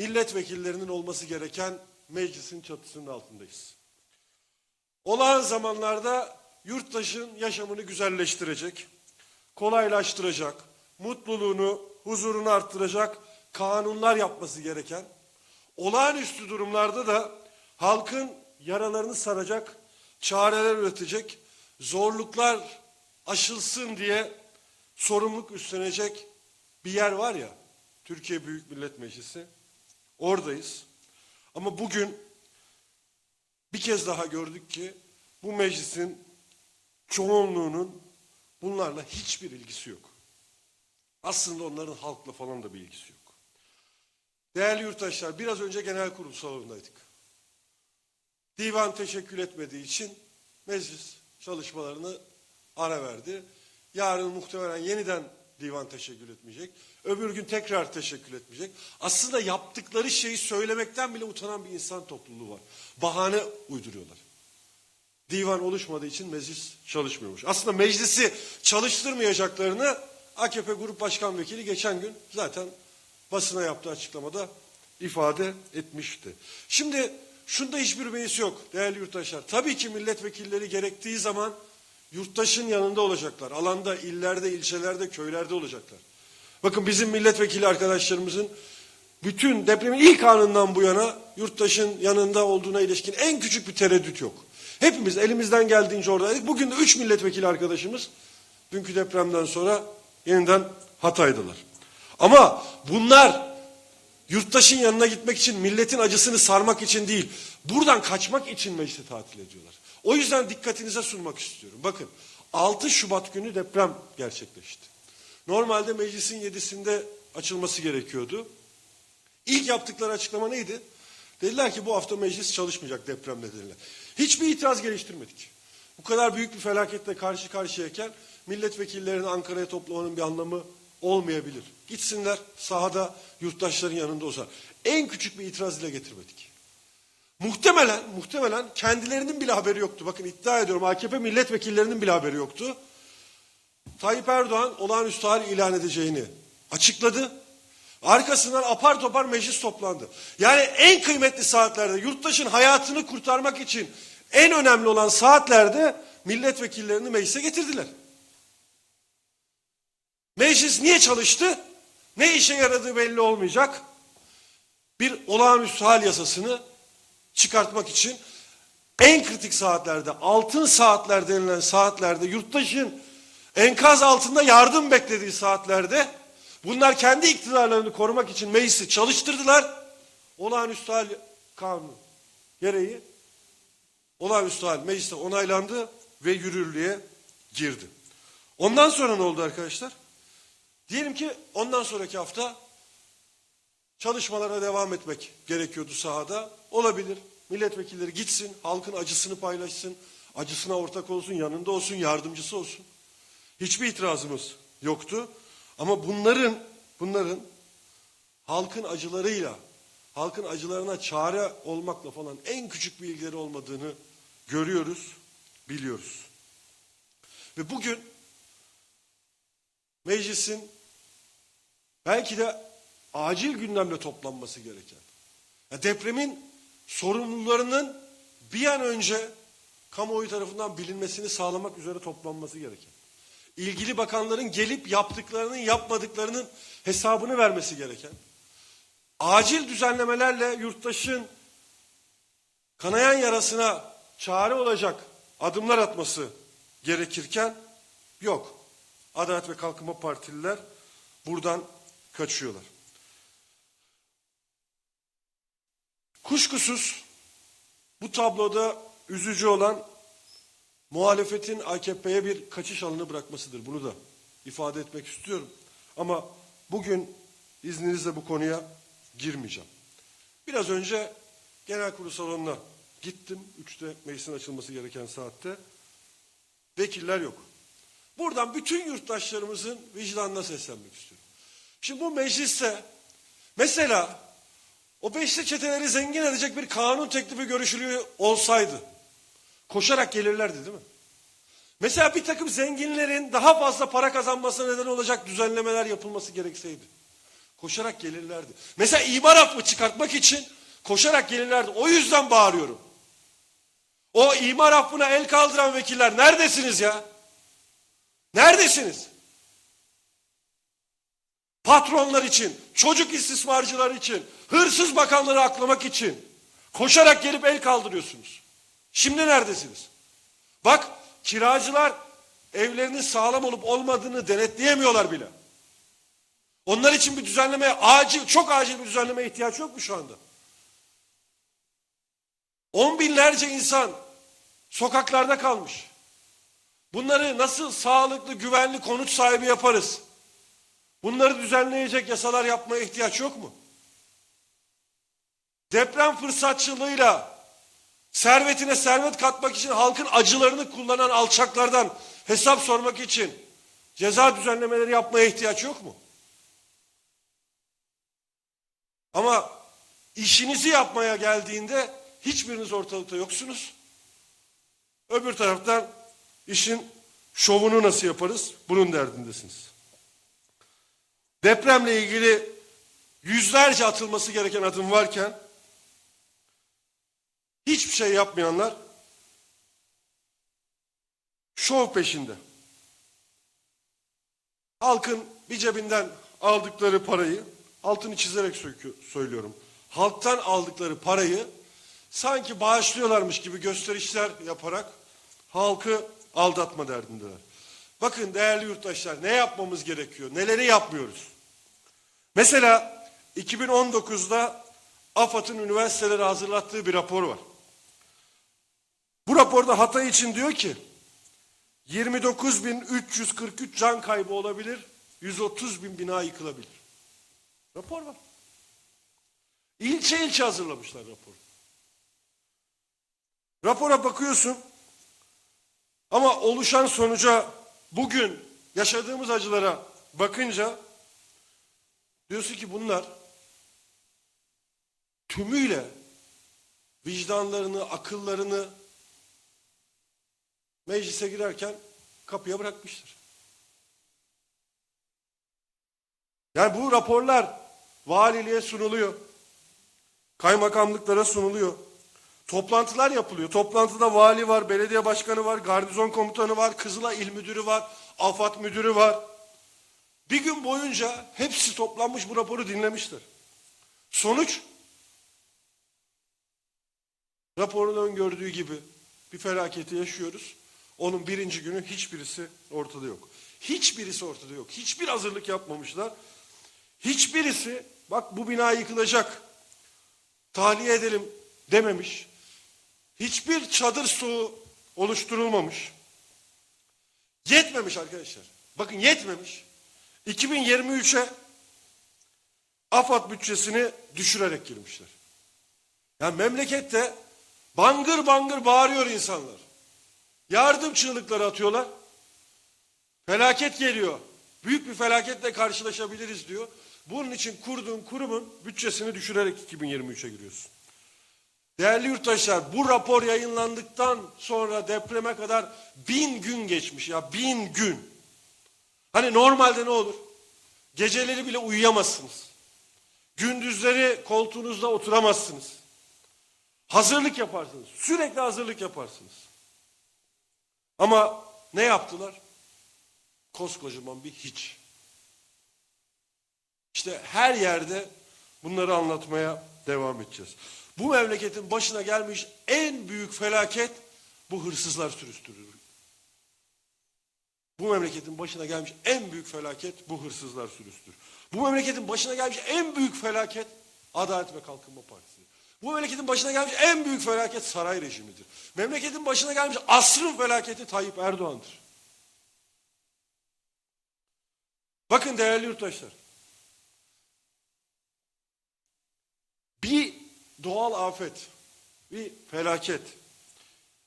milletvekillerinin olması gereken meclisin çatısının altındayız. Olağan zamanlarda yurttaşın yaşamını güzelleştirecek, kolaylaştıracak, mutluluğunu, huzurunu arttıracak kanunlar yapması gereken, olağanüstü durumlarda da halkın yaralarını saracak, çareler üretecek, zorluklar aşılsın diye sorumluluk üstlenecek bir yer var ya, Türkiye Büyük Millet Meclisi. Oradayız. Ama bugün bir kez daha gördük ki bu meclisin çoğunluğunun bunlarla hiçbir ilgisi yok. Aslında onların halkla falan da bir ilgisi yok. Değerli yurttaşlar biraz önce genel kurul salonundaydık. Divan teşekkür etmediği için meclis çalışmalarını ara verdi. Yarın muhtemelen yeniden divan teşekkür etmeyecek. Öbür gün tekrar teşekkür etmeyecek. Aslında yaptıkları şeyi söylemekten bile utanan bir insan topluluğu var. Bahane uyduruyorlar. Divan oluşmadığı için meclis çalışmıyormuş. Aslında meclisi çalıştırmayacaklarını AKP Grup Başkan Vekili geçen gün zaten basına yaptığı açıklamada ifade etmişti. Şimdi şunda hiçbir beis yok değerli yurttaşlar. Tabii ki milletvekilleri gerektiği zaman yurttaşın yanında olacaklar. Alanda, illerde, ilçelerde, köylerde olacaklar. Bakın bizim milletvekili arkadaşlarımızın bütün depremin ilk anından bu yana yurttaşın yanında olduğuna ilişkin en küçük bir tereddüt yok. Hepimiz elimizden geldiğince oradaydık. Bugün de üç milletvekili arkadaşımız dünkü depremden sonra yeniden Hatay'dılar. Ama bunlar yurttaşın yanına gitmek için, milletin acısını sarmak için değil, buradan kaçmak için meclisi tatil ediyorlar. O yüzden dikkatinize sunmak istiyorum. Bakın 6 Şubat günü deprem gerçekleşti. Normalde meclisin 7'sinde açılması gerekiyordu. İlk yaptıkları açıklama neydi? Dediler ki bu hafta meclis çalışmayacak deprem nedeniyle. Hiçbir itiraz geliştirmedik. Bu kadar büyük bir felaketle karşı karşıyayken milletvekillerini Ankara'ya toplamanın bir anlamı olmayabilir. Gitsinler sahada yurttaşların yanında olsa. En küçük bir itiraz dile getirmedik. Muhtemelen, muhtemelen kendilerinin bile haberi yoktu. Bakın iddia ediyorum AKP milletvekillerinin bile haberi yoktu. Tayyip Erdoğan olağanüstü hal ilan edeceğini açıkladı. Arkasından apar topar meclis toplandı. Yani en kıymetli saatlerde yurttaşın hayatını kurtarmak için en önemli olan saatlerde milletvekillerini meclise getirdiler. Meclis niye çalıştı? Ne işe yaradığı belli olmayacak. Bir olağanüstü hal yasasını çıkartmak için en kritik saatlerde, altın saatler denilen saatlerde yurttaşın enkaz altında yardım beklediği saatlerde bunlar kendi iktidarlarını korumak için meclisi çalıştırdılar. Olağanüstü hal kanunu gereği olağanüstü hal mecliste onaylandı ve yürürlüğe girdi. Ondan sonra ne oldu arkadaşlar? Diyelim ki ondan sonraki hafta çalışmalara devam etmek gerekiyordu sahada. Olabilir. Milletvekilleri gitsin, halkın acısını paylaşsın, acısına ortak olsun, yanında olsun, yardımcısı olsun. Hiçbir itirazımız yoktu. Ama bunların bunların halkın acılarıyla, halkın acılarına çare olmakla falan en küçük bir ilgileri olmadığını görüyoruz, biliyoruz. Ve bugün meclisin belki de acil gündemle toplanması gereken, ya depremin sorumlularının bir an önce kamuoyu tarafından bilinmesini sağlamak üzere toplanması gereken, ilgili bakanların gelip yaptıklarının yapmadıklarının hesabını vermesi gereken, acil düzenlemelerle yurttaşın kanayan yarasına çare olacak adımlar atması gerekirken yok. Adalet ve Kalkınma Partililer buradan kaçıyorlar. Kuşkusuz bu tabloda üzücü olan muhalefetin AKP'ye bir kaçış alanı bırakmasıdır. Bunu da ifade etmek istiyorum. Ama bugün izninizle bu konuya girmeyeceğim. Biraz önce genel kurulu salonuna gittim. Üçte meclisin açılması gereken saatte. Vekiller yok. Buradan bütün yurttaşlarımızın vicdanına seslenmek istiyorum. Şimdi bu mecliste mesela o beşli çeteleri zengin edecek bir kanun teklifi görüşülüyor olsaydı koşarak gelirlerdi değil mi? Mesela bir takım zenginlerin daha fazla para kazanmasına neden olacak düzenlemeler yapılması gerekseydi. Koşarak gelirlerdi. Mesela imar affı çıkartmak için koşarak gelirlerdi. O yüzden bağırıyorum. O imar affına el kaldıran vekiller neredesiniz ya? Neredesiniz? Patronlar için, çocuk istismarcılar için, hırsız bakanları aklamak için koşarak gelip el kaldırıyorsunuz. Şimdi neredesiniz? Bak kiracılar evlerinin sağlam olup olmadığını denetleyemiyorlar bile. Onlar için bir düzenlemeye acil, çok acil bir düzenlemeye ihtiyaç yok mu şu anda? On binlerce insan sokaklarda kalmış. Bunları nasıl sağlıklı, güvenli konut sahibi yaparız? Bunları düzenleyecek yasalar yapmaya ihtiyaç yok mu? Deprem fırsatçılığıyla servetine servet katmak için halkın acılarını kullanan alçaklardan hesap sormak için ceza düzenlemeleri yapmaya ihtiyaç yok mu? Ama işinizi yapmaya geldiğinde hiçbiriniz ortalıkta yoksunuz. Öbür taraftan işin şovunu nasıl yaparız? Bunun derdindesiniz. Depremle ilgili yüzlerce atılması gereken adım varken hiçbir şey yapmayanlar şov peşinde. Halkın bir cebinden aldıkları parayı, altını çizerek söylüyorum. Halktan aldıkları parayı sanki bağışlıyorlarmış gibi gösterişler yaparak halkı aldatma derdindeler. Bakın değerli yurttaşlar ne yapmamız gerekiyor, neleri yapmıyoruz. Mesela 2019'da AFAD'ın üniversitelere hazırlattığı bir rapor var. Bu raporda Hatay için diyor ki 29.343 can kaybı olabilir, 130 bin bina yıkılabilir. Rapor var. İlçe ilçe hazırlamışlar raporu. Rapora bakıyorsun ama oluşan sonuca bugün yaşadığımız acılara bakınca diyorsun ki bunlar tümüyle vicdanlarını, akıllarını meclise girerken kapıya bırakmıştır. Yani bu raporlar valiliğe sunuluyor. Kaymakamlıklara sunuluyor. Toplantılar yapılıyor. Toplantıda vali var, belediye başkanı var, garnizon komutanı var, Kızılay il müdürü var, AFAD müdürü var. Bir gün boyunca hepsi toplanmış bu raporu dinlemişler. Sonuç raporun öngördüğü gibi bir felaketi yaşıyoruz. Onun birinci günü hiçbirisi ortada yok. Hiçbirisi ortada yok. Hiçbir hazırlık yapmamışlar. Hiçbirisi bak bu bina yıkılacak. Tahliye edelim dememiş. Hiçbir çadır stoğu oluşturulmamış. Yetmemiş arkadaşlar. Bakın yetmemiş. 2023'e AFAD bütçesini düşürerek girmişler. Yani memlekette bangır bangır bağırıyor insanlar. Yardım çığlıkları atıyorlar. Felaket geliyor. Büyük bir felaketle karşılaşabiliriz diyor. Bunun için kurduğun kurumun bütçesini düşürerek 2023'e giriyorsun. Değerli yurttaşlar bu rapor yayınlandıktan sonra depreme kadar bin gün geçmiş ya bin gün. Hani normalde ne olur? Geceleri bile uyuyamazsınız. Gündüzleri koltuğunuzda oturamazsınız. Hazırlık yaparsınız. Sürekli hazırlık yaparsınız. Ama ne yaptılar? Koskocaman bir hiç. İşte her yerde bunları anlatmaya devam edeceğiz. Bu memleketin başına gelmiş en büyük felaket bu hırsızlar sürüstürür. Bu memleketin başına gelmiş en büyük felaket bu hırsızlar sürüstür. Bu memleketin başına gelmiş en büyük felaket Adalet ve Kalkınma Partisi. Bu memleketin başına gelmiş en büyük felaket saray rejimidir. Memleketin başına gelmiş asrın felaketi Tayyip Erdoğan'dır. Bakın değerli yurttaşlar. Bir doğal afet, bir felaket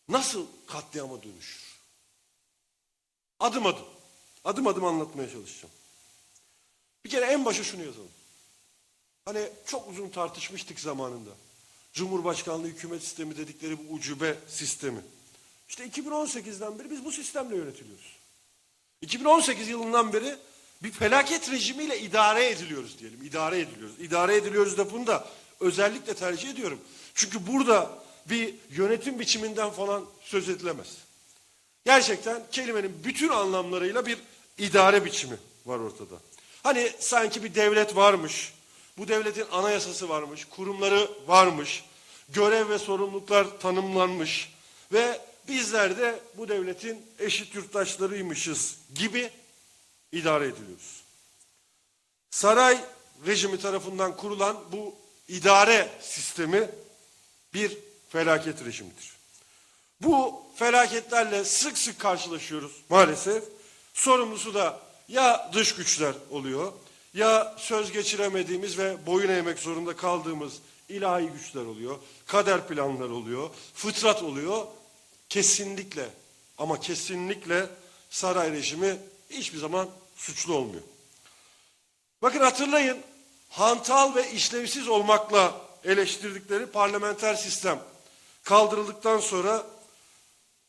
nasıl katliama dönüşür? Adım adım, adım adım anlatmaya çalışacağım. Bir kere en başa şunu yazalım. Hani çok uzun tartışmıştık zamanında. Cumhurbaşkanlığı hükümet sistemi dedikleri bu ucube sistemi. İşte 2018'den beri biz bu sistemle yönetiliyoruz. 2018 yılından beri bir felaket rejimiyle idare ediliyoruz diyelim. İdare ediliyoruz. İdare ediliyoruz lafını da özellikle tercih ediyorum. Çünkü burada bir yönetim biçiminden falan söz edilemez. Gerçekten kelimenin bütün anlamlarıyla bir idare biçimi var ortada. Hani sanki bir devlet varmış, bu devletin anayasası varmış, kurumları varmış, görev ve sorumluluklar tanımlanmış ve bizler de bu devletin eşit yurttaşlarıymışız gibi idare ediliyoruz. Saray rejimi tarafından kurulan bu idare sistemi bir felaket rejimidir. Bu felaketlerle sık sık karşılaşıyoruz maalesef. Sorumlusu da ya dış güçler oluyor ya söz geçiremediğimiz ve boyun eğmek zorunda kaldığımız ilahi güçler oluyor. Kader planlar oluyor. Fıtrat oluyor. Kesinlikle ama kesinlikle saray rejimi hiçbir zaman suçlu olmuyor. Bakın hatırlayın hantal ve işlevsiz olmakla eleştirdikleri parlamenter sistem kaldırıldıktan sonra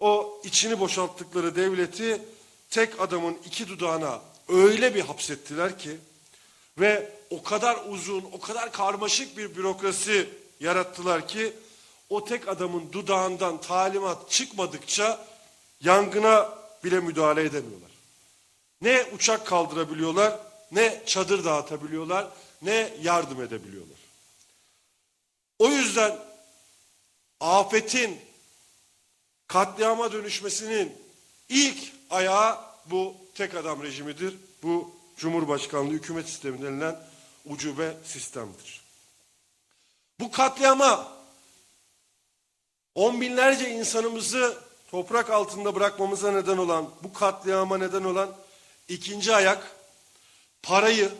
o içini boşalttıkları devleti tek adamın iki dudağına öyle bir hapsettiler ki ve o kadar uzun, o kadar karmaşık bir bürokrasi yarattılar ki o tek adamın dudağından talimat çıkmadıkça yangına bile müdahale edemiyorlar. Ne uçak kaldırabiliyorlar, ne çadır dağıtabiliyorlar, ne yardım edebiliyorlar. O yüzden afetin katliama dönüşmesinin ilk ayağı bu tek adam rejimidir. Bu Cumhurbaşkanlığı hükümet sistemi denilen ucube sistemdir. Bu katliama on binlerce insanımızı toprak altında bırakmamıza neden olan, bu katliama neden olan ikinci ayak parayı,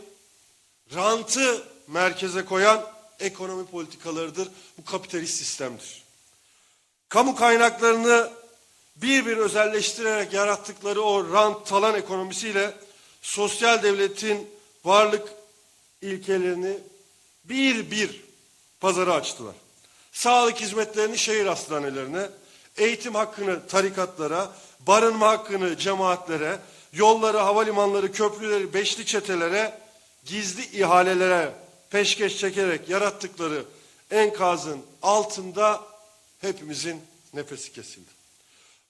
rantı merkeze koyan ekonomi politikalarıdır. Bu kapitalist sistemdir. Kamu kaynaklarını bir bir özelleştirerek yarattıkları o rant talan ekonomisiyle sosyal devletin varlık ilkelerini bir bir pazara açtılar. Sağlık hizmetlerini şehir hastanelerine, eğitim hakkını tarikatlara, barınma hakkını cemaatlere, yolları, havalimanları, köprüleri beşli çetelere, gizli ihalelere peşkeş çekerek yarattıkları enkazın altında hepimizin nefesi kesildi.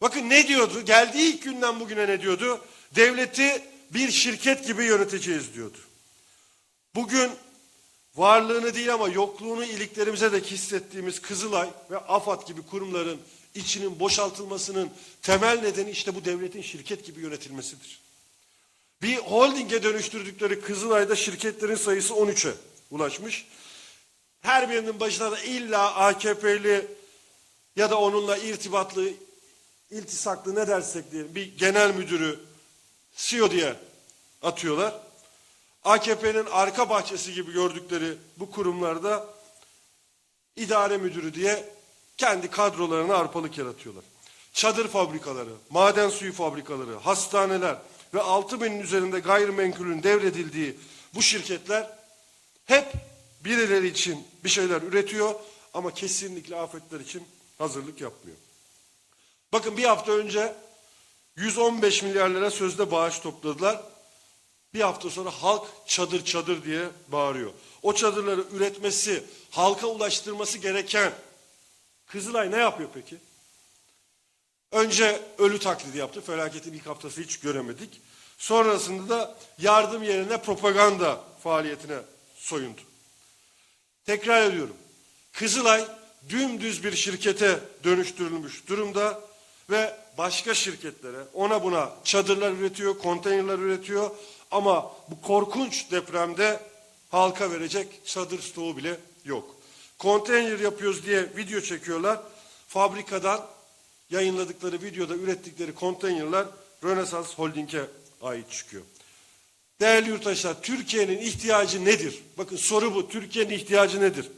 Bakın ne diyordu? Geldiği ilk günden bugüne ne diyordu? Devleti bir şirket gibi yöneteceğiz diyordu. Bugün varlığını değil ama yokluğunu iliklerimize de hissettiğimiz Kızılay ve AFAD gibi kurumların içinin boşaltılmasının temel nedeni işte bu devletin şirket gibi yönetilmesidir. Bir holdinge dönüştürdükleri Kızılay'da şirketlerin sayısı 13'e ulaşmış. Her birinin başına da illa AKP'li ya da onunla irtibatlı, iltisaklı ne dersek diyelim bir genel müdürü CEO diye atıyorlar. AKP'nin arka bahçesi gibi gördükleri bu kurumlarda idare müdürü diye kendi kadrolarına arpalık yaratıyorlar. Çadır fabrikaları, maden suyu fabrikaları, hastaneler ve 6 binin üzerinde gayrimenkulün devredildiği bu şirketler hep birileri için bir şeyler üretiyor ama kesinlikle afetler için hazırlık yapmıyor. Bakın bir hafta önce 115 milyar lira sözde bağış topladılar. Bir hafta sonra halk çadır çadır diye bağırıyor. O çadırları üretmesi, halka ulaştırması gereken Kızılay ne yapıyor peki? Önce ölü taklidi yaptı. Felaketin ilk haftası hiç göremedik. Sonrasında da yardım yerine propaganda faaliyetine soyundu. Tekrar ediyorum. Kızılay dümdüz bir şirkete dönüştürülmüş durumda ve başka şirketlere ona buna çadırlar üretiyor, konteynerler üretiyor ama bu korkunç depremde halka verecek çadır stoğu bile yok. Konteyner yapıyoruz diye video çekiyorlar. Fabrikadan yayınladıkları videoda ürettikleri konteynerler Rönesans Holding'e ait çıkıyor. Değerli yurttaşlar, Türkiye'nin ihtiyacı nedir? Bakın soru bu. Türkiye'nin ihtiyacı nedir?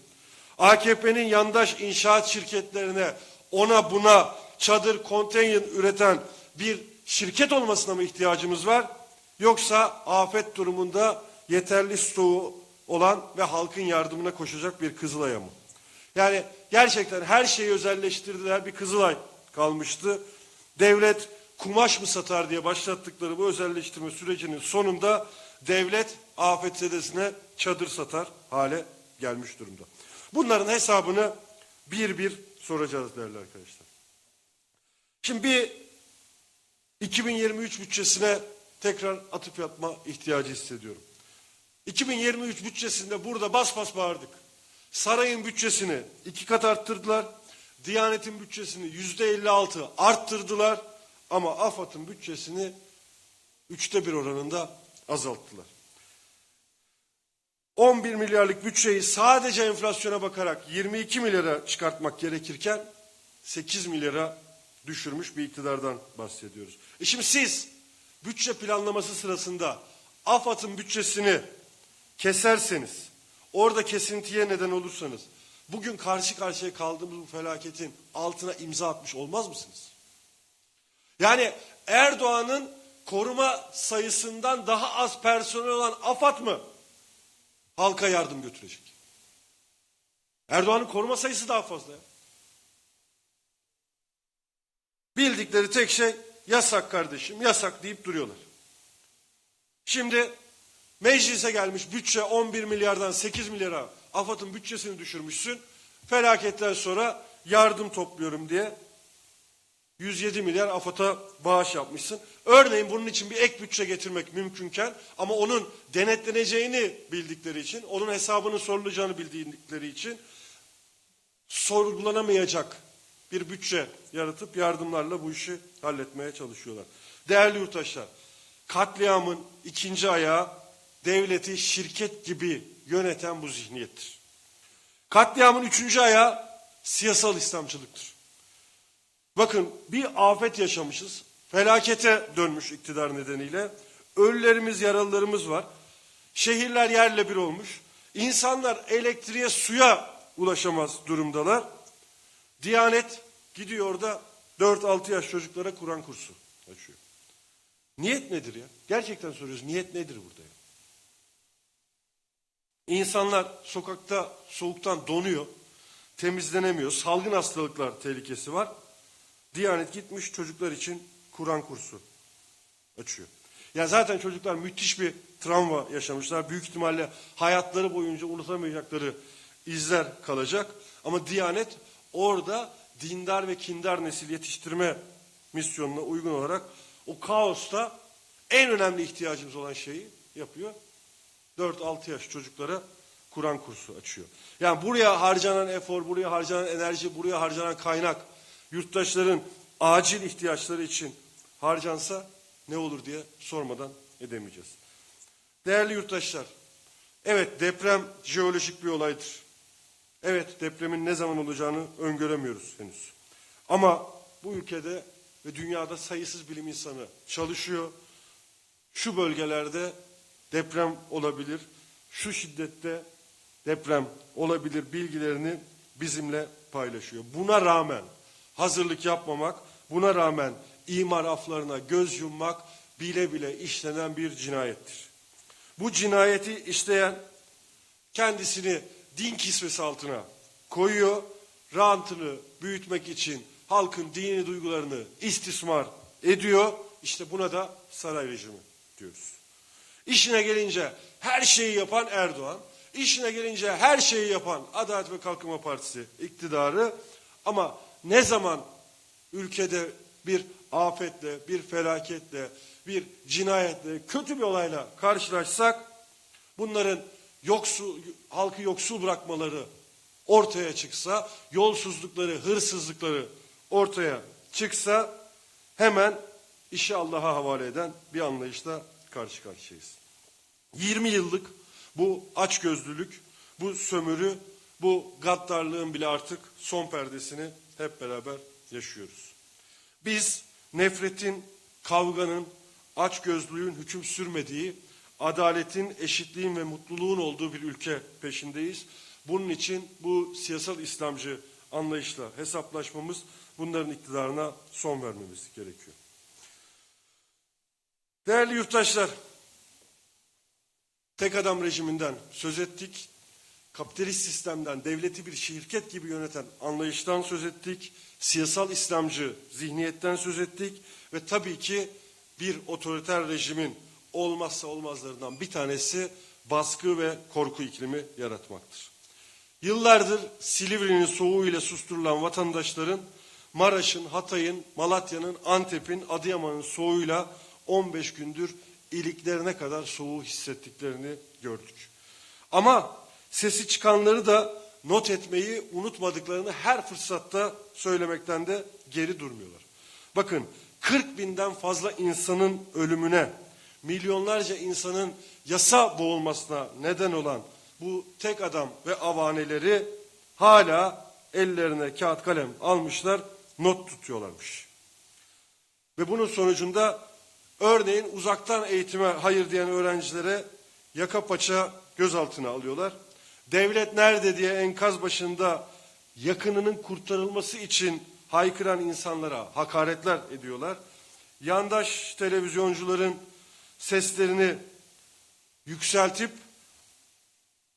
AKP'nin yandaş inşaat şirketlerine ona buna çadır, konteyner üreten bir şirket olmasına mı ihtiyacımız var? Yoksa afet durumunda yeterli stoğu olan ve halkın yardımına koşacak bir Kızılay'a mı? Yani gerçekten her şeyi özelleştirdiler bir Kızılay kalmıştı. Devlet kumaş mı satar diye başlattıkları bu özelleştirme sürecinin sonunda devlet afetzedesine çadır satar hale gelmiş durumda. Bunların hesabını bir bir soracağız değerli arkadaşlar. Şimdi bir 2023 bütçesine tekrar atıp yapma ihtiyacı hissediyorum. 2023 bütçesinde burada bas bas bağırdık. Sarayın bütçesini iki kat arttırdılar. Diyanetin bütçesini yüzde 56 arttırdılar. Ama AFAD'ın bütçesini üçte bir oranında azalttılar. 11 milyarlık bütçeyi sadece enflasyona bakarak 22 milyara çıkartmak gerekirken 8 milyara düşürmüş bir iktidardan bahsediyoruz. E şimdi siz bütçe planlaması sırasında AFAD'ın bütçesini keserseniz, orada kesintiye neden olursanız, bugün karşı karşıya kaldığımız bu felaketin altına imza atmış olmaz mısınız? Yani Erdoğan'ın koruma sayısından daha az personel olan AFAD mı halka yardım götürecek? Erdoğan'ın koruma sayısı daha fazla. ya. Bildikleri tek şey yasak kardeşim, yasak deyip duruyorlar. Şimdi meclise gelmiş bütçe 11 milyardan 8 milyara AFAD'ın bütçesini düşürmüşsün. Felaketten sonra yardım topluyorum diye 107 milyar AFAD'a bağış yapmışsın. Örneğin bunun için bir ek bütçe getirmek mümkünken ama onun denetleneceğini bildikleri için, onun hesabının sorulacağını bildikleri için sorgulanamayacak bir bütçe yaratıp yardımlarla bu işi halletmeye çalışıyorlar. Değerli yurttaşlar, katliamın ikinci ayağı devleti şirket gibi yöneten bu zihniyettir. Katliamın üçüncü ayağı siyasal İslamcılıktır. Bakın bir afet yaşamışız. Felakete dönmüş iktidar nedeniyle. Ölülerimiz, yaralılarımız var. Şehirler yerle bir olmuş. İnsanlar elektriğe, suya ulaşamaz durumdalar. Diyanet gidiyor da 4-6 yaş çocuklara Kur'an kursu açıyor. Niyet nedir ya? Gerçekten soruyoruz. Niyet nedir burada ya? İnsanlar sokakta soğuktan donuyor. Temizlenemiyor. Salgın hastalıklar tehlikesi var. Diyanet gitmiş çocuklar için Kur'an kursu açıyor. Ya zaten çocuklar müthiş bir travma yaşamışlar. Büyük ihtimalle hayatları boyunca unutamayacakları izler kalacak. Ama Diyanet orada dindar ve kindar nesil yetiştirme misyonuna uygun olarak o kaosta en önemli ihtiyacımız olan şeyi yapıyor. 4-6 yaş çocuklara Kur'an kursu açıyor. Yani buraya harcanan efor, buraya harcanan enerji, buraya harcanan kaynak yurttaşların acil ihtiyaçları için harcansa ne olur diye sormadan edemeyeceğiz. Değerli yurttaşlar, evet deprem jeolojik bir olaydır. Evet depremin ne zaman olacağını öngöremiyoruz henüz. Ama bu ülkede ve dünyada sayısız bilim insanı çalışıyor. Şu bölgelerde deprem olabilir, şu şiddette deprem olabilir bilgilerini bizimle paylaşıyor. Buna rağmen hazırlık yapmamak, buna rağmen imar aflarına göz yummak bile bile işlenen bir cinayettir. Bu cinayeti işleyen kendisini din kisvesi altına koyuyor, rantını büyütmek için halkın dini duygularını istismar ediyor. İşte buna da saray rejimi diyoruz. İşine gelince her şeyi yapan Erdoğan, işine gelince her şeyi yapan Adalet ve Kalkınma Partisi iktidarı ama ne zaman ülkede bir afetle, bir felaketle, bir cinayetle, kötü bir olayla karşılaşsak bunların yoksul, halkı yoksul bırakmaları ortaya çıksa, yolsuzlukları, hırsızlıkları ortaya çıksa hemen işi Allah'a havale eden bir anlayışla karşı karşıyayız. 20 yıllık bu açgözlülük, bu sömürü, bu gaddarlığın bile artık son perdesini hep beraber yaşıyoruz. Biz nefretin, kavganın, açgözlülüğün hüküm sürmediği, adaletin, eşitliğin ve mutluluğun olduğu bir ülke peşindeyiz. Bunun için bu siyasal İslamcı anlayışla hesaplaşmamız, bunların iktidarına son vermemiz gerekiyor. Değerli yurttaşlar, tek adam rejiminden söz ettik. Kapitalist sistemden devleti bir şirket gibi yöneten anlayıştan söz ettik. Siyasal İslamcı zihniyetten söz ettik. Ve tabii ki bir otoriter rejimin olmazsa olmazlarından bir tanesi baskı ve korku iklimi yaratmaktır. Yıllardır Silivri'nin soğuğuyla susturulan vatandaşların Maraş'ın, Hatay'ın, Malatya'nın, Antep'in, Adıyaman'ın soğuğuyla 15 gündür iliklerine kadar soğuğu hissettiklerini gördük. Ama sesi çıkanları da not etmeyi unutmadıklarını her fırsatta söylemekten de geri durmuyorlar. Bakın 40 binden fazla insanın ölümüne, milyonlarca insanın yasa boğulmasına neden olan bu tek adam ve avaneleri hala ellerine kağıt kalem almışlar, not tutuyorlarmış. Ve bunun sonucunda örneğin uzaktan eğitime hayır diyen öğrencilere yaka paça gözaltına alıyorlar. Devlet nerede diye enkaz başında yakınının kurtarılması için haykıran insanlara hakaretler ediyorlar. Yandaş televizyoncuların seslerini yükseltip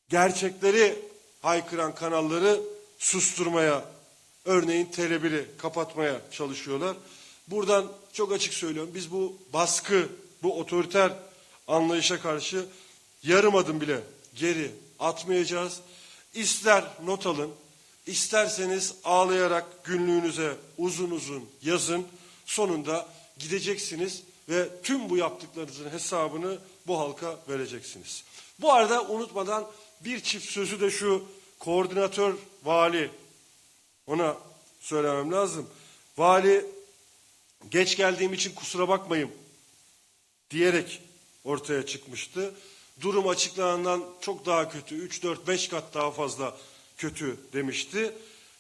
gerçekleri haykıran kanalları susturmaya, örneğin Tele1'i kapatmaya çalışıyorlar. Buradan çok açık söylüyorum. Biz bu baskı, bu otoriter anlayışa karşı yarım adım bile geri atmayacağız. İster not alın, isterseniz ağlayarak günlüğünüze uzun uzun yazın. Sonunda gideceksiniz ve tüm bu yaptıklarınızın hesabını bu halka vereceksiniz. Bu arada unutmadan bir çift sözü de şu koordinatör vali ona söylemem lazım. Vali geç geldiğim için kusura bakmayın diyerek ortaya çıkmıştı. Durum açıklanandan çok daha kötü, 3, 4, 5 kat daha fazla kötü demişti.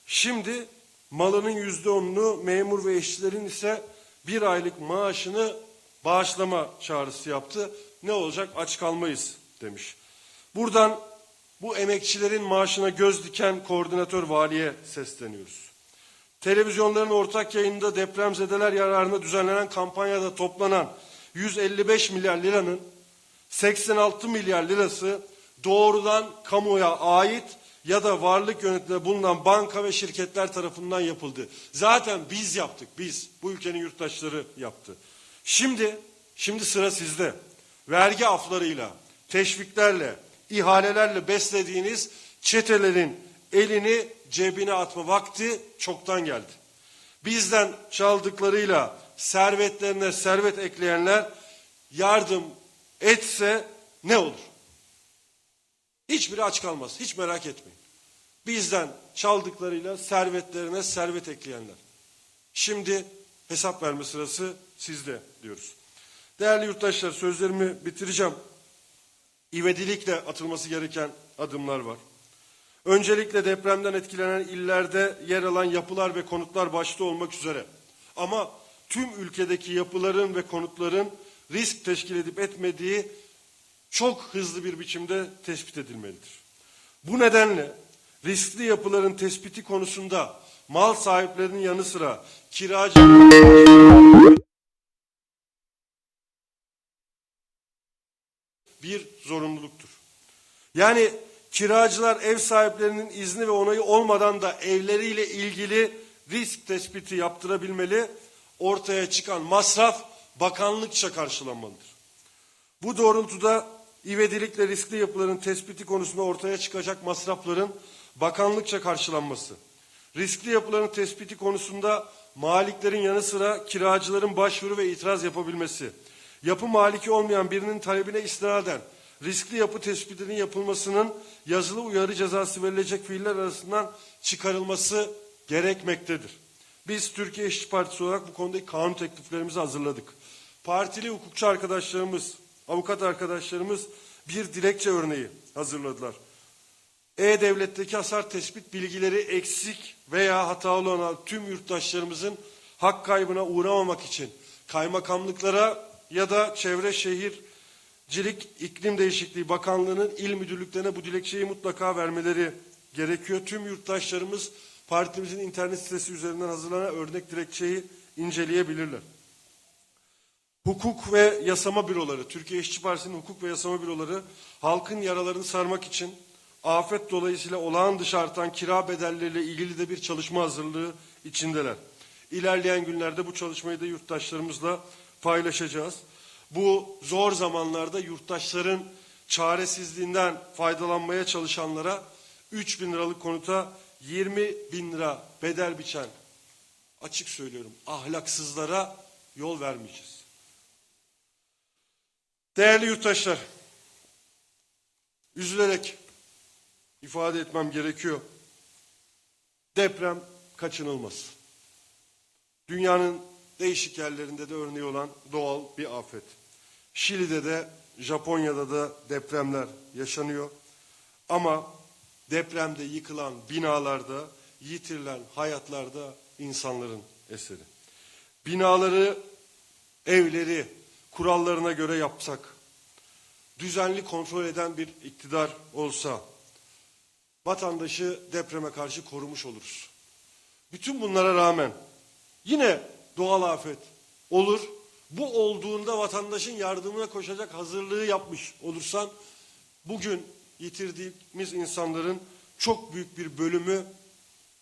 Şimdi malının yüzde onunu memur ve işçilerin ise bir aylık maaşını bağışlama çağrısı yaptı. Ne olacak aç kalmayız demiş. Buradan bu emekçilerin maaşına göz diken koordinatör valiye sesleniyoruz. Televizyonların ortak yayında depremzedeler yararına düzenlenen kampanyada toplanan 155 milyar liranın 86 milyar lirası doğrudan kamuya ait ya da varlık yönetiminde bulunan banka ve şirketler tarafından yapıldı. Zaten biz yaptık, biz. Bu ülkenin yurttaşları yaptı. Şimdi, şimdi sıra sizde. Vergi aflarıyla, teşviklerle, ihalelerle beslediğiniz çetelerin elini cebine atma vakti çoktan geldi. Bizden çaldıklarıyla servetlerine servet ekleyenler yardım etse ne olur? Hiçbiri aç kalmaz. Hiç merak etmeyin. Bizden çaldıklarıyla servetlerine servet ekleyenler. Şimdi hesap verme sırası sizde diyoruz. Değerli yurttaşlar sözlerimi bitireceğim. İvedilikle atılması gereken adımlar var. Öncelikle depremden etkilenen illerde yer alan yapılar ve konutlar başta olmak üzere. Ama tüm ülkedeki yapıların ve konutların risk teşkil edip etmediği çok hızlı bir biçimde tespit edilmelidir. Bu nedenle riskli yapıların tespiti konusunda mal sahiplerinin yanı sıra kiracı bir zorunluluktur. Yani kiracılar ev sahiplerinin izni ve onayı olmadan da evleriyle ilgili risk tespiti yaptırabilmeli. Ortaya çıkan masraf bakanlıkça karşılanmalıdır. Bu doğrultuda ivedilikle riskli yapıların tespiti konusunda ortaya çıkacak masrafların bakanlıkça karşılanması, riskli yapıların tespiti konusunda maliklerin yanı sıra kiracıların başvuru ve itiraz yapabilmesi, yapı maliki olmayan birinin talebine istinaden riskli yapı tespitinin yapılmasının yazılı uyarı cezası verilecek fiiller arasından çıkarılması gerekmektedir. Biz Türkiye İşçi Partisi olarak bu konudaki kanun tekliflerimizi hazırladık. Partili hukukçu arkadaşlarımız, avukat arkadaşlarımız bir dilekçe örneği hazırladılar. E-Devlet'teki hasar tespit bilgileri eksik veya hatalı olan tüm yurttaşlarımızın hak kaybına uğramamak için kaymakamlıklara ya da Çevre Şehircilik İklim Değişikliği Bakanlığı'nın il müdürlüklerine bu dilekçeyi mutlaka vermeleri gerekiyor. Tüm yurttaşlarımız partimizin internet sitesi üzerinden hazırlanan örnek dilekçeyi inceleyebilirler. Hukuk ve yasama büroları, Türkiye İşçi Partisi'nin hukuk ve yasama büroları halkın yaralarını sarmak için afet dolayısıyla olağan dışı artan kira bedelleriyle ilgili de bir çalışma hazırlığı içindeler. İlerleyen günlerde bu çalışmayı da yurttaşlarımızla paylaşacağız. Bu zor zamanlarda yurttaşların çaresizliğinden faydalanmaya çalışanlara 3 bin liralık konuta 20 bin lira bedel biçen açık söylüyorum ahlaksızlara yol vermeyeceğiz. Değerli yurttaşlar, üzülerek ifade etmem gerekiyor. Deprem kaçınılmaz. Dünyanın değişik yerlerinde de örneği olan doğal bir afet. Şili'de de Japonya'da da depremler yaşanıyor. Ama depremde yıkılan binalarda, yitirilen hayatlarda insanların eseri. Binaları, evleri kurallarına göre yapsak, düzenli kontrol eden bir iktidar olsa, vatandaşı depreme karşı korumuş oluruz. Bütün bunlara rağmen yine doğal afet olur. Bu olduğunda vatandaşın yardımına koşacak hazırlığı yapmış olursan bugün yitirdiğimiz insanların çok büyük bir bölümü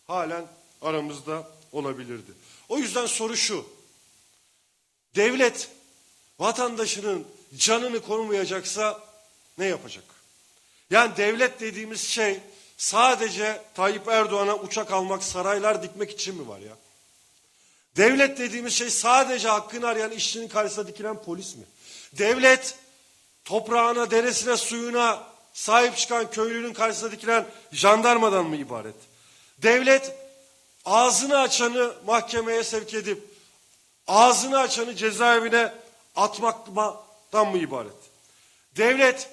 halen aramızda olabilirdi. O yüzden soru şu. Devlet vatandaşının canını korumayacaksa ne yapacak? Yani devlet dediğimiz şey sadece Tayyip Erdoğan'a uçak almak, saraylar dikmek için mi var ya? Devlet dediğimiz şey sadece hakkını arayan işçinin karşısına dikilen polis mi? Devlet toprağına, deresine, suyuna sahip çıkan köylünün karşısına dikilen jandarmadan mı ibaret? Devlet ağzını açanı mahkemeye sevk edip ağzını açanı cezaevine atmaktan mı ibaret? Devlet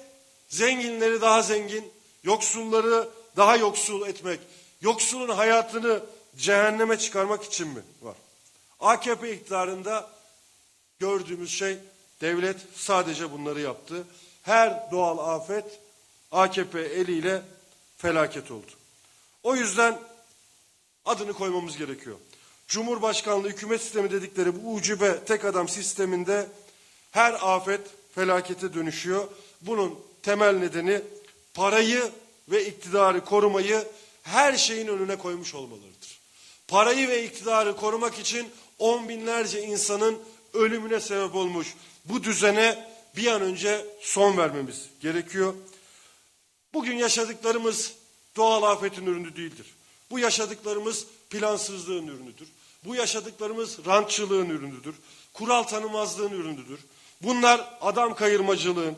zenginleri daha zengin, yoksulları daha yoksul etmek, yoksulun hayatını cehenneme çıkarmak için mi var? AKP iktidarında gördüğümüz şey devlet sadece bunları yaptı. Her doğal afet AKP eliyle felaket oldu. O yüzden adını koymamız gerekiyor. Cumhurbaşkanlığı hükümet sistemi dedikleri bu ucube tek adam sisteminde her afet felakete dönüşüyor. Bunun temel nedeni parayı ve iktidarı korumayı her şeyin önüne koymuş olmalarıdır. Parayı ve iktidarı korumak için on binlerce insanın ölümüne sebep olmuş bu düzene bir an önce son vermemiz gerekiyor. Bugün yaşadıklarımız doğal afetin ürünü değildir. Bu yaşadıklarımız plansızlığın ürünüdür. Bu yaşadıklarımız rantçılığın ürünüdür. Kural tanımazlığın ürünüdür. Bunlar adam kayırmacılığın,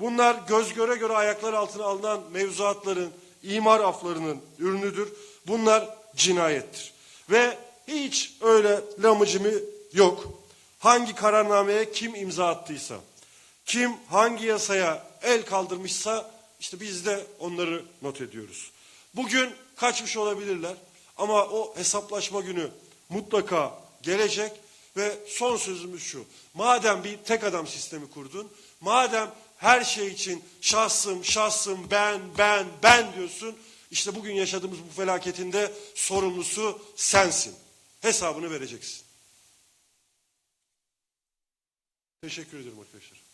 bunlar göz göre göre ayaklar altına alınan mevzuatların, imar aflarının ürünüdür. Bunlar cinayettir. Ve hiç öyle lamıcımı yok. Hangi kararnameye kim imza attıysa, kim hangi yasaya el kaldırmışsa işte biz de onları not ediyoruz. Bugün kaçmış olabilirler ama o hesaplaşma günü mutlaka gelecek ve son sözümüz şu. Madem bir tek adam sistemi kurdun, madem her şey için şahsım, şahsım, ben, ben, ben diyorsun. işte bugün yaşadığımız bu felaketin de sorumlusu sensin. Hesabını vereceksin. Teşekkür ederim arkadaşlar.